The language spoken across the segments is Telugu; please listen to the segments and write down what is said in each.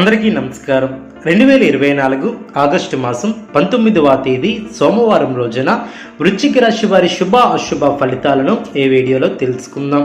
అందరికీ నమస్కారం. రెండు వేల ఇరవై నాలుగు ఆగస్టు మాసం పంతొమ్మిదవ తేదీ సోమవారం రోజున వృశ్చిక రాశి వారి శుభ అశుభ ఫలితాలను ఈ వీడియోలో తెలుసుకుందాం.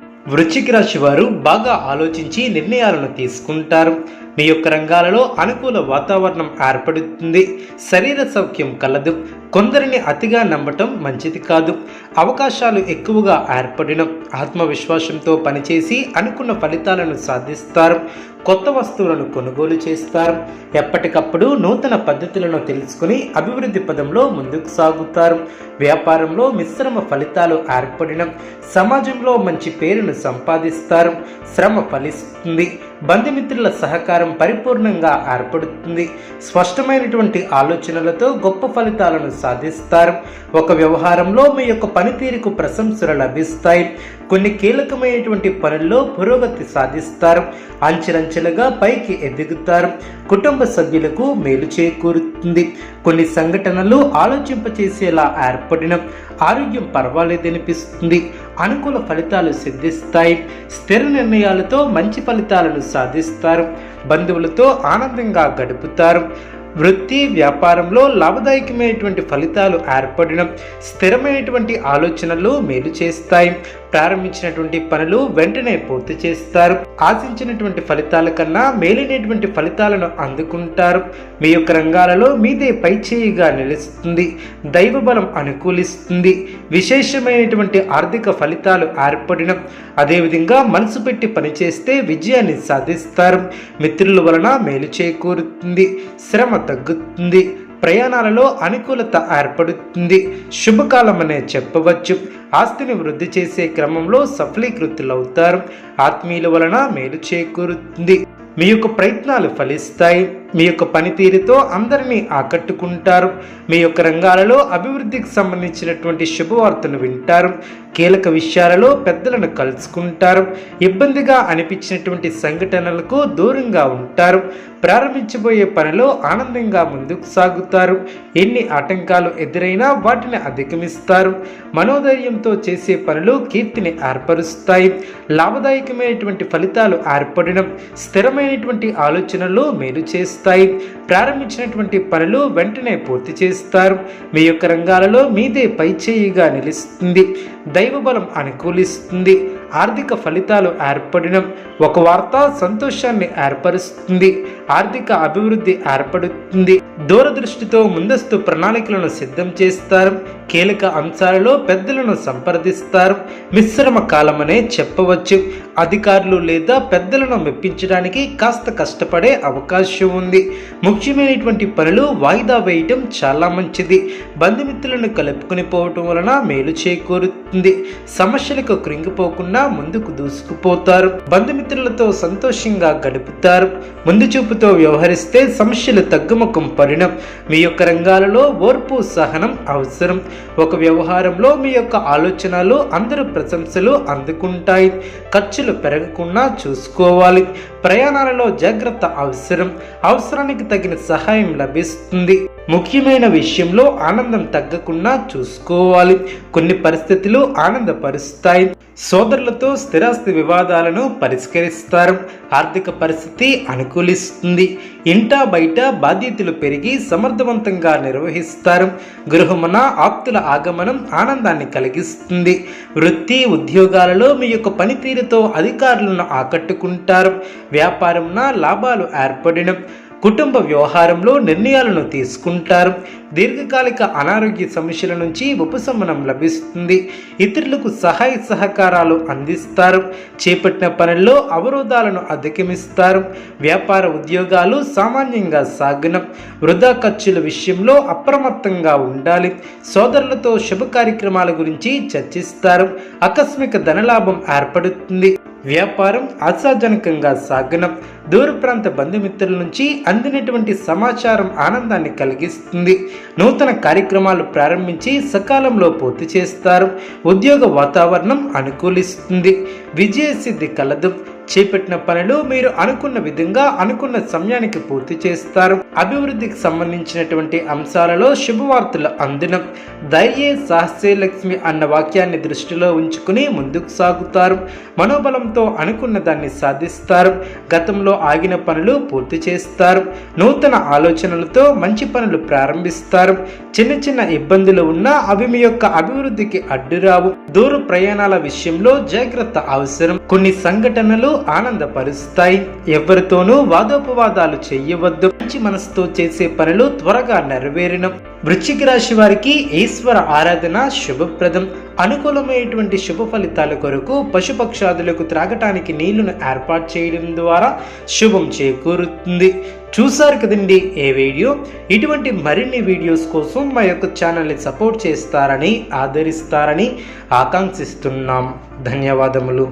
వృశ్చిక రాశి వారు బాగా ఆలోచించి నిర్ణయాలను తీసుకుంటారు. మీ యొక్క రంగాలలో అనుకూల వాతావరణం ఏర్పడుతుంది. శరీర సౌఖ్యం కలదు. కొందరిని అతిగా నమ్మటం మంచిది కాదు. అవకాశాలు ఎక్కువగా ఏర్పడిన. ఆత్మవిశ్వాసంతో పనిచేసి అనుకున్న ఫలితాలను సాధిస్తారు. కొత్త వస్తువులను కొనుగోలు చేస్తారు. ఎప్పటికప్పుడు నూతన పద్ధతులను తెలుసుకుని అభివృద్ధి పదంలో ముందుకు సాగుతారు. వ్యాపారంలో మిశ్రమ ఫలితాలు ఏర్పడిన. సమాజంలో మంచి పేరును సంపాదిస్తారు. శ్రమ ఫలిస్తుంది. బంధుమిత్రుల సహకారం పరిపూర్ణంగా ఏర్పడుతుంది. స్పష్టమైనటువంటి ఆలోచనలతో గొప్ప ఫలితాలను సాధిస్తారు. ఒక వ్యవహారంలో మీ యొక్క పనితీరుకు ప్రశంసలు లభిస్తాయి. కొన్ని కీలకమైనటువంటి పనుల్లో పురోగతి సాధిస్తారు. అంచెలంచెలుగా పైకి ఎదుగుతారు. కుటుంబ సభ్యులకు మేలు చేకూరుతుంది. కొన్ని సంఘటనలు ఆలోచింపచేసేలా ఏర్పడిన ఆరోగ్యం పర్వాలేదనిపిస్తుంది. అనుకూల ఫలితాలు సిద్ధిస్తాయి. స్థిర నిర్ణయాలతో మంచి ఫలితాలను సాధిస్తారు. బంధువులతో ఆనందంగా గడుపుతారు. వృత్తి వ్యాపారంలో లాభదాయకమైనటువంటి ఫలితాలు ఏర్పడడం స్థిరమైనటువంటి ఆలోచనలు మేలు చేస్తాయి. ప్రారంభించినటువంటి పనులు వెంటనే పూర్తి చేస్తారు. ఆశించినటువంటి ఫలితాల కన్నా మేలైనటువంటి ఫలితాలను అందుకుంటారు. మీ యొక్క రంగాలలో మీదే పైచేయిగా నిలుస్తుంది. దైవ బలం అనుకూలిస్తుంది. విశేషమైనటువంటి ఆర్థిక ఫలితాలు ఏర్పడిన అదేవిధంగా మనసు పెట్టి పనిచేస్తే విజయాన్ని సాధిస్తారు. మిత్రుల వలన మేలు చేకూరుతుంది. శ్రమ తగ్గుతుంది. ప్రయాణాలలో అనుకూలత ఏర్పడుతుంది. శుభకాలం అనే చెప్పవచ్చు. ఆస్తిని వృద్ధి చేసే క్రమంలో సఫలీకృతులవుతారు. ఆత్మీయుల వలన మేలు చేకూరుతుంది. మీ యొక్క ప్రయత్నాలు ఫలిస్తాయి. మీ యొక్క పనితీరుతో అందరినీ ఆకట్టుకుంటారు. మీ యొక్క రంగాలలో అభివృద్ధికి సంబంధించినటువంటి శుభవార్తను వింటారు. కీలక విషయాలలో పెద్దలను కలుసుకుంటారు. ఇబ్బందిగా అనిపించినటువంటి సంఘటనలకు దూరంగా ఉంటారు. ప్రారంభించబోయే పనిలో ఆనందంగా ముందుకు సాగుతారు. ఎన్ని ఆటంకాలు ఎదురైనా వాటిని అధిగమిస్తారు. మనోధైర్యంతో చేసే పనులు కీర్తిని ఏర్పరుస్తాయి. లాభదాయకమైనటువంటి ఫలితాలు ఏర్పడడం స్థిరమైనటువంటి ఆలోచనలు మేలు లభిస్తాయి ప్రారంభించినటువంటి పనులు వెంటనే పూర్తి చేస్తారు. మీ యొక్క రంగాలలో మీదే పైచేయిగా నిలుస్తుంది. దైవబలం అనుకూలిస్తుంది. ఆర్థిక ఫలితాలు ఏర్పడడం ఒక వార్త సంతోషాన్ని ఏర్పరుస్తుంది. ఆర్థిక అభివృద్ధి ఏర్పడుతుంది. దూరదృష్టితో ముందస్తు ప్రణాళికలను సిద్ధం చేస్తారు. కీలక అంశాలలో పెద్దలను సంప్రదిస్తారు. మిశ్రమ కాలమనే చెప్పవచ్చు. అధికారులు లేదా పెద్దలను మెప్పించడానికి కాస్త కష్టపడే అవకాశం ఉంది. ముఖ్యమైనటువంటి పనులు వాయిదా వేయటం చాలా మంచిది. బంధుమిత్రులను కలుపుకొని పోవటం వలన మేలు చేకూరుతుంది. సమస్యలకు కృంగిపోకుండా ముందుకు దూసుకుపోతారు. బంధుమిత్రులతో సంతోషంగా గడుపుతారు. ముందు ఓర్పుతో వ్యవహరిస్తే సమస్యలు తగ్గుముఖం పరిణం మీ యొక్క రంగాలలో ఓర్పు సహనం అవసరం. ఒక వ్యవహారంలో మీ యొక్క ఆలోచనలు అందరూ ప్రశంసలు అందుకుంటాయి. ఖర్చులు పెరగకుండా చూసుకోవాలి. ప్రయాణాలలో జాగ్రత్త అవసరం. అవసరానికి తగిన సహాయం లభిస్తుంది. ముఖ్యమైన విషయంలో ఆనందం తగ్గకుండా చూసుకోవాలి. కొన్ని పరిస్థితులు ఆనందపరుస్తాయి. సోదరులతో స్థిరాస్తి వివాదాలను పరిష్కరిస్తారు. ఆర్థిక పరిస్థితి అనుకూలిస్తుంది. ఇంటా బయట బాధ్యతలు పెరిగి సమర్థవంతంగా నిర్వహిస్తారు. గృహమున ఆప్తుల ఆగమనం ఆనందాన్ని కలిగిస్తుంది. వృత్తి ఉద్యోగాలలో మీ యొక్క పనితీరుతో అధికారులను ఆకట్టుకుంటారు. వ్యాపారంన లాభాలు ఏర్పడడం కుటుంబ వ్యవహారంలో నిర్ణయాలను తీసుకుంటారు. దీర్ఘకాలిక అనారోగ్య సమస్యల నుంచి ఉపశమనం లభిస్తుంది. ఇతరులకు సహాయ సహకారాలు అందిస్తారు. చేపట్టిన పనుల్లో అవరోధాలను అధిగమిస్తారు. వ్యాపార ఉద్యోగాలు సామాన్యంగా సాగనం. వృధా ఖర్చుల విషయంలో అప్రమత్తంగా ఉండాలి. సోదరులతో శుభ కార్యక్రమాల గురించి చర్చిస్తారు. ఆకస్మిక ధనలాభం ఏర్పడుతుంది. వ్యాపారం ఆశాజనకంగా సాగనం దూర ప్రాంత బంధుమిత్రుల నుంచి అందినటువంటి సమాచారం ఆనందాన్ని కలిగిస్తుంది. నూతన కార్యక్రమాలు ప్రారంభించి సకాలంలో పూర్తి చేస్తారు. ఉద్యోగ వాతావరణం అనుకూలిస్తుంది. విజయసిద్ధి కలదు. చేపట్టిన పనులు మీరు అనుకున్న విధంగా అనుకున్న సమయానికి పూర్తి చేస్తారు. అభివృద్ధికి సంబంధించినటువంటి అంశాలలో శుభవార్తలు అందినం. ధైర్య సాహసే లక్ష్మి అన్న వాక్యాన్ని దృష్టిలో ఉంచుకుని ముందుకు సాగుతారు. మనోబలంతో అనుకున్న దాన్ని సాధిస్తారు. గతంలో ఆగిన పనులు పూర్తి చేస్తారు. నూతన ఆలోచనలతో మంచి పనులు ప్రారంభిస్తారు. చిన్న చిన్న ఇబ్బందులు ఉన్నా అవి మీ యొక్క అభివృద్ధికి అడ్డురావు. దూర ప్రయాణాల విషయంలో జాగ్రత్త అవసరం. కొన్ని సంఘటనలు ఆనందపరుస్తాయి. ఎవరితోనూ వాదోపవాదాలు చేయవద్దు. మంచి మనసుతో చేసే పనులు త్వరగా నెరవేరిన వృశ్చిక రాశి వారికి ఈశ్వర ఆరాధన శుభప్రదం. అనుకూలమైనటువంటి శుభ ఫలితాల కొరకు పశుపక్షాదులకు త్రాగటానికి నీళ్ళను ఏర్పాటు చేయడం ద్వారా శుభం చేకూరుతుంది. చూసారు కదండి ఏ వీడియో? ఇటువంటి మరిన్ని వీడియోస్ కోసం మా యొక్క ఛానల్ని సపోర్ట్ చేస్తారని ఆదరిస్తారని ఆకాంక్షిస్తున్నాం. ధన్యవాదములు.